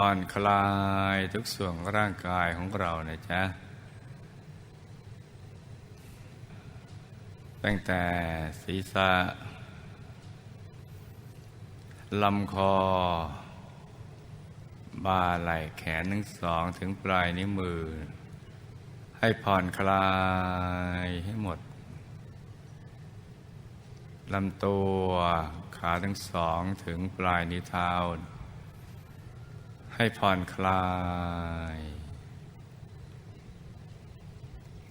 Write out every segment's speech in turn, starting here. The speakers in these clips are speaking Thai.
ผ่อนคลายทุกส่วนร่างกายของเรานะจ๊ะ ตั้งแต่ศีรษะลำคอ บ่าไหล่แขนทั้งสองถึงปลายนิ้วมือ ให้ผ่อนคลายให้หมดลำตัวขาทั้งสองถึงปลายนิ้วเท้า ให้ผ่อนคลาย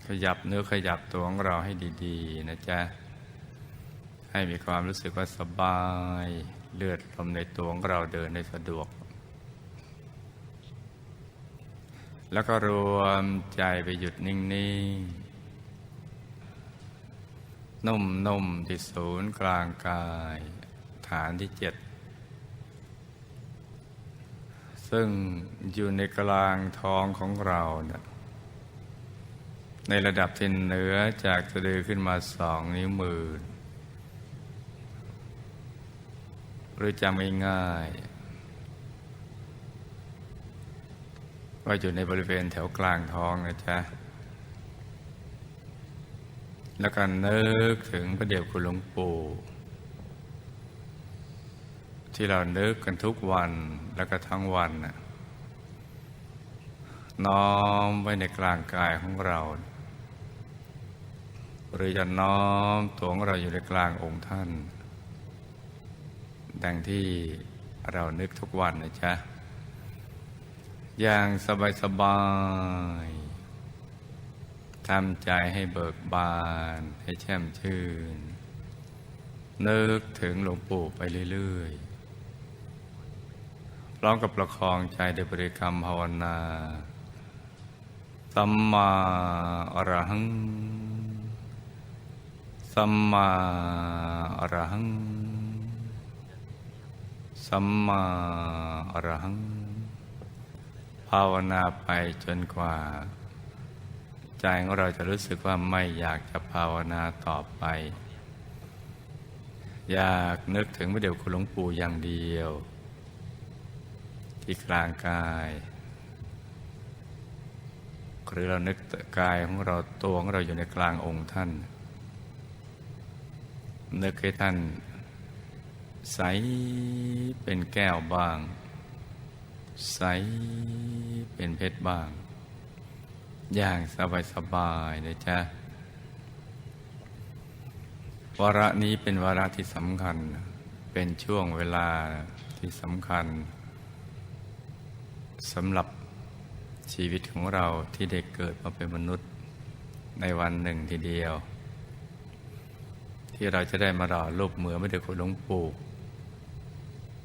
ขยับเนื้อขยับตัวของเราให้ดีๆ นะจ๊ะ ให้มีความรู้สึกว่าสบายเลือดลมในตัวของเราเดินได้สะดวก แล้วก็รวมใจไปหยุดนิ่ง ๆ นุ่ม ๆ ที่ศูนย์กลางกาย ฐานที่เจ็ด ซึ่งอยู่ในกลางท้องของเรานะในระดับที่เหนือจากสะดือขึ้นมาสองนิ้วมือ หรือจำง่ายๆว่าอยู่ในบริเวณแถวกลางท้องนะจ๊ะ แล้วก็นึกถึงพระเดชคุณหลวงปู่ ที่เรานึกกันทุกวันแล้วก็ทั้งวันน่ะน้อมไว้ในกลางกายของเรา หรือจะน้อมตัวของเราอยู่ในกลางองค์ท่าน ดังที่เรานึกทุกวันนะจ๊ะ อย่างสบายสบายทำใจให้เบิกบาน ให้แช่มชื่น นึกถึงหลวงปู่ไปเรื่อยๆ ร้อมกับประคองใจด้วยบริกรรมภาวนาสัมมาอรหัง สัมมาอรหัง สัมมาอรหัง ภาวนาไปจนกว่า ใจของเราจะรู้สึกว่าไม่อยากจะภาวนาต่อไป อยากนึกถึงพระเดชคุณหลวงปู่อย่างเดียว ที่กลางกาย หรือเรานึกกายของเราตัวของเราอยู่ในกลางองค์ท่าน นึกให้ท่านใสเป็นแก้วบ้าง ใสเป็นเพชรบ้าง อย่างสบายสบายเลยจ้ะวาระนี้เป็นวาระที่สำคัญ เป็นช่วงเวลาที่สำคัญ สำหรับชีวิตของเราที่ได้เกิดมาเป็นมนุษย์ในวันหนึ่งทีเดียว ที่เราจะได้มาหล่อรูปเหมือนไม่ได้คุณหลวงปู่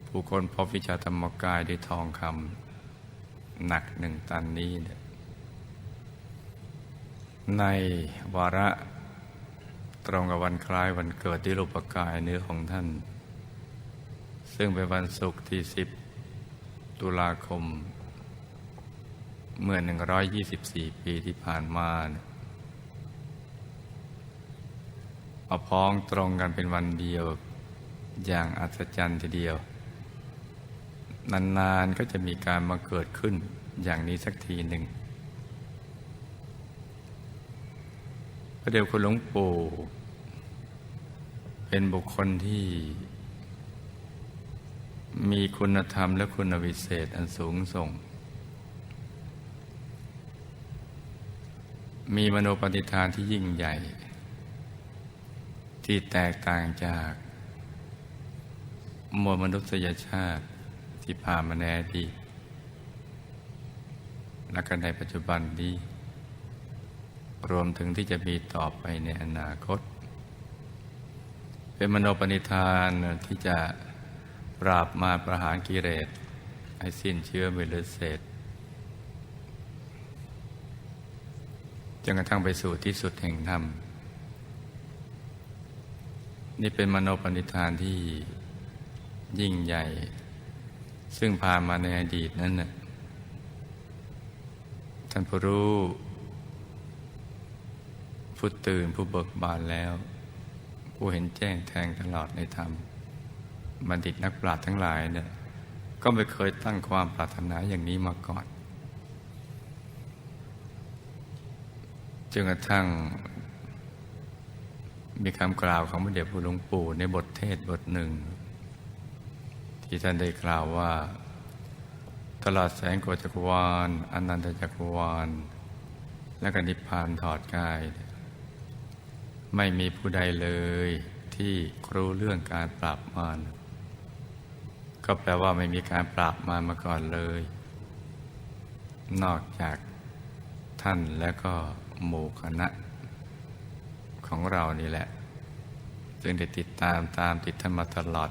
ผู้คนพบวิชาธรรมกายด้วยทองคำหนักหนึ่งตันนี้ในวาระตรงกับวันคล้ายวันเกิดที่รูปกายเนื้อของท่าน ซึ่งเป็นวันศุกร์ที่ 10 ตุลาคม เมื่อ 124 ปีที่ผ่านมาเนี่ยมาพ้องตรงกันเป็นวันเดียวอย่างอัศจรรย์ทีเดียว นาน ๆ ก็จะมีการมาเกิดขึ้นอย่างนี้สักทีหนึ่งพระเดชคุณหลวงปู่เป็นบุคคลที่ มีคุณธรรมและคุณวิเศษอันสูงส่ง มีมโนปฏิฐานที่ยิ่งใหญ่ ที่แตกต่างจากมวลมนุษยชาติที่ผ่านมาในอดีตและก็ในปัจจุบันนี้ รวมถึงที่จะมีต่อไปในอนาคต เป็นมโนปณิธานที่จะปราบมาประหารกิเลสให้สิ้นเชื้อไม่เหลือเศษ นกระทั่งไปสู่ที่สุดแห่งธรรม นี่เป็นมโนปณิธานที่ยิ่งใหญ่ ซึ่งผ่านมาในอดีตนั้นน่ะท่านผู้รู้ผู้ตื่นผู้เบิกบานแล้ว ผู้เห็นแจ้งแทงตลอดในธรรมบัณฑิตนักปราชญ์ทั้งหลายเนี่ยก็ไม่เคยตั้งความปรารถนาอย่างนี้มาก่อน จนกระทั่ง มีคำกล่าวของพระเดชพระหลวงปู่ในบทเทศบทหนึ่ง ที่ท่านได้กล่าวว่า ตลอดแสงโกจักรวาลอนันตจักรวาล และก็นิพพานถอดกาย ไม่มีผู้ใดเลยที่รู้เรื่องการปราบมารก็แปลว่าไม่มีการปราบมารมาก่อนเลย นอกจากท่านและก็ หมู่คณะของเรานี่แหละซึ่งได้ติดตามตามติดท่านมาตลอด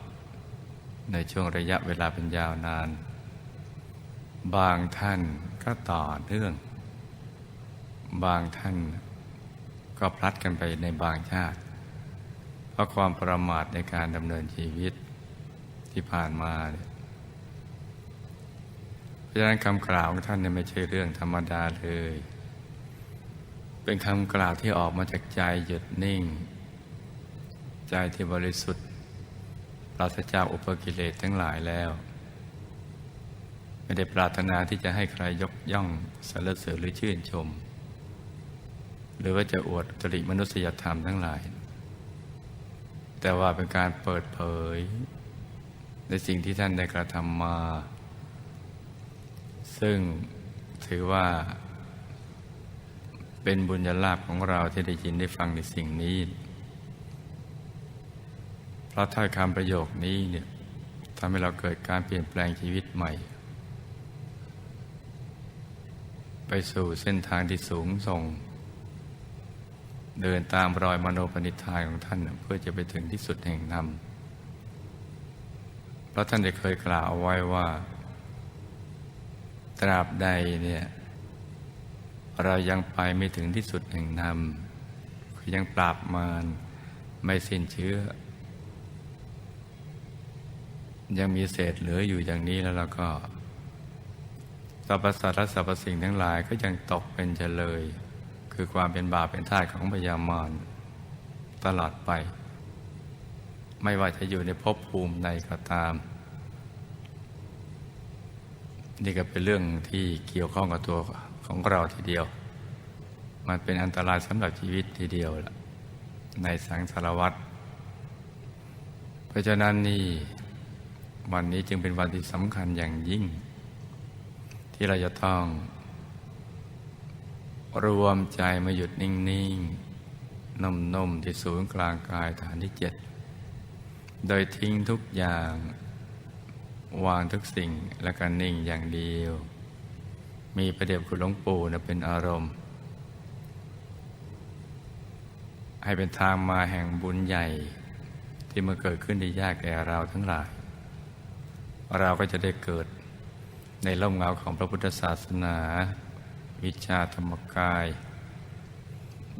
ในช่วงระยะเวลาเป็นยาวนาน บางท่านก็ต่อเนื่อง บางท่านก็พลัดกันไปในบางชาติ เพราะความประมาทในการดำเนินชีวิตที่ผ่านมาเนี่ยเพราะฉะนั้นคำกล่าวของท่านเนี่ยไม่ใช่เรื่องธรรมดาเลย เป็นคำกล่าวที่ออกมาจากใจหยุดนิ่ง ใจที่บริสุทธิ์ปราศจากอุปกิเลสทั้งหลายแล้ว ไม่ได้ปรารถนาที่จะให้ใครยกย่องสรรเสริญหรือชื่นชม หรือว่าจะอวดตริมนุษยธรรมทั้งหลาย แต่ว่าเป็นการเปิดเผย ในสิ่งที่ท่านได้กระทำมา ซึ่งถือว่า เป็นบุญญาลาภของเราที่ได้ยินได้ฟังในสิ่งนี้ เพราะถ้อยคำประโยคนี้เนี่ยทำให้เราเกิดการเปลี่ยนแปลงชีวิตใหม่ ไปสู่เส้นทางที่สูงส่ง เดินตามรอยมโนปณิธานของท่าน เพื่อจะไปถึงที่สุดแห่งธรรมเพราะท่านได้เคยกล่าวเอาไว้ว่า ตราบใดเนี่ย เรายังไปไม่ถึงที่สุดแห่งธรรมคือยังปราบมารไม่สิ้นเชื้อ ยังมีเศษเหลืออยู่อย่างนี้แล้วเราก็สรรพสัตว์และสรรพสิ่งทั้งหลายก็ยังตกเป็นเฉลย คือความเป็นบาปเป็นทาสของพยามารตลอดไป ไม่ว่าจะอยู่ในภพภูมิใดก็ตาม นี่ก็เป็นเรื่องที่เกี่ยวข้องกับตัว ของเราทีเดียว มันเป็นอันตรายสำหรับชีวิตทีเดียวละในสังสารวัตรเพราะฉะนั้นนี่วันนี้จึงเป็นวันที่สำคัญอย่างยิ่ง ที่เราจะต้อง รวมใจมาหยุดนิ่งๆนุ่มๆที่ศูนย์กลางกายฐานที่เจ็ดโดยทิ้งทุกอย่าง วางทุกสิ่งและกันนิ่งอย่างเดียว มีประเดี๋ยวคุณหลวงปู่นะเป็นอารมณ์ ให้เป็นทางมาแห่งบุญใหญ่ที่มาเกิดขึ้นได้ยากแก่เราทั้งหลาย เราก็จะได้เกิดในร่มเงาของพระพุทธศาสนา วิชาธรรมกาย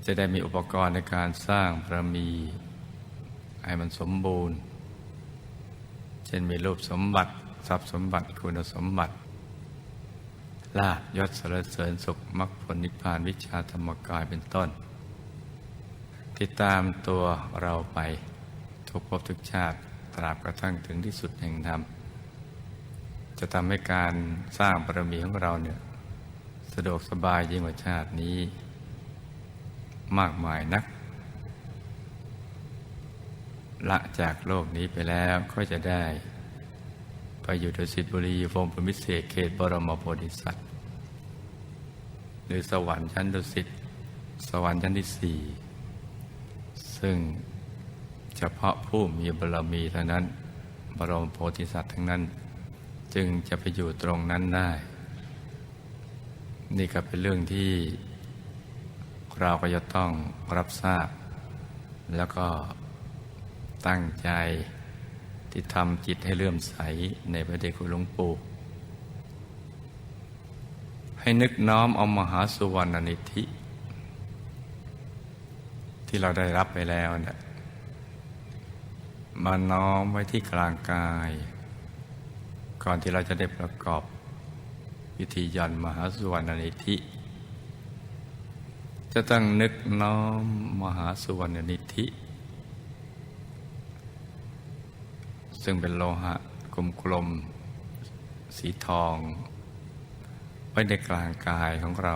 จะได้มีอุปกรณ์ในการสร้างบารมี ให้มันสมบูรณ์ เช่นมีรูปสมบัติ ทรัพย์สมบัติคุณสมบัติ ลาบยศสรรเสริญสุขมรรคผลนิพพานวิชาธรรมกายเป็นต้น ติดตามตัวเราไปทุกภพทุกชาติตราบกระทั่งถึงที่สุดแห่งธรรม จะทำให้การสร้างบารมีของเราเนี่ยสะดวกสบายยิ่งกว่าชาตินี้ มากมายนัก ละจากโลกนี้ไปแล้วก็จะได้ อยู่ดุสิตบุรีพรหมพิเศษเขตบรมโพธิสัตว์หรือสวรรค์ชั้นดุสิตสวรรค์ชั้นที่สี่ซึ่งเฉพาะผู้มีบารมีเท่านั้น บรมโพธิสัตว์ทั้งนั้น จึงจะไปอยู่ตรงนั้นได้ นี่ก็เป็นเรื่องที่เราก็จะต้องรับทราบ แล้วก็ตั้งใจ ที่ทำจิตให้เลื่อมใสในพระเดชคุณหลวงปู่ ให้นึกน้อมเอามหาสุวรรณนิธิ ที่เราได้รับไปแล้วเนี่ยมาน้อมไว้ที่กลางกาย ก่อนที่เราจะได้ประกอบพิธียันมหาสุวรรณนิธิจะต้องนึกน้อมมหาสุวรรณนิธิ ซึ่งเป็นโลหะกลมๆสีทอง ไว้ในกลางกายของเรา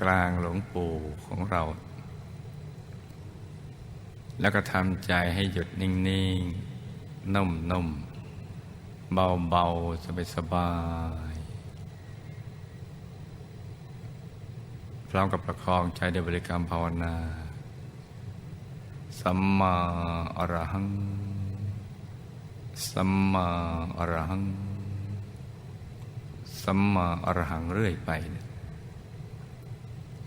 กลางหลวงปู่ของเรา แล้วก็ทำใจให้หยุดนิ่งๆ นุ่มๆ เบาๆสบายๆพร้อมกับประคองใจด้วยบริกรรมภาวนา สัมมาอรหัง สัมมาอรหัง สัมมาอรหังเรื่อยไป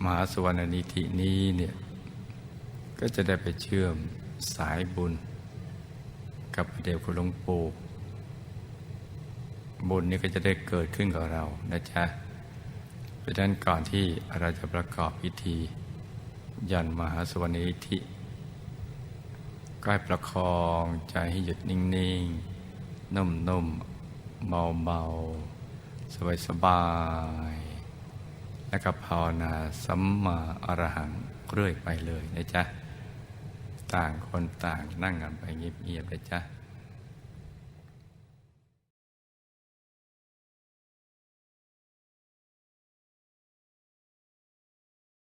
มหาสวรรณนิธินี้เนี่ย ก็จะได้ไปเชื่อมสายบุญ กับเดชคุณหลวงปู่บุญนี้ก็จะได้เกิดขึ้นกับเรานะจ๊ะเพราะฉะนั้นก่อนที่เราจะประกอบพิธี ยันมหาสวรรณนิธิ ก็ให้ประคองใจให้หยุดนิ่งๆ นุ่มๆ เบาๆ สบายๆ แล้วก็ภาวนาสัมมาอรหังเรื่อยไปเลยนะจ๊ะ ต่างคนต่างนั่งกันไปเงียบๆเลยจ๊ะ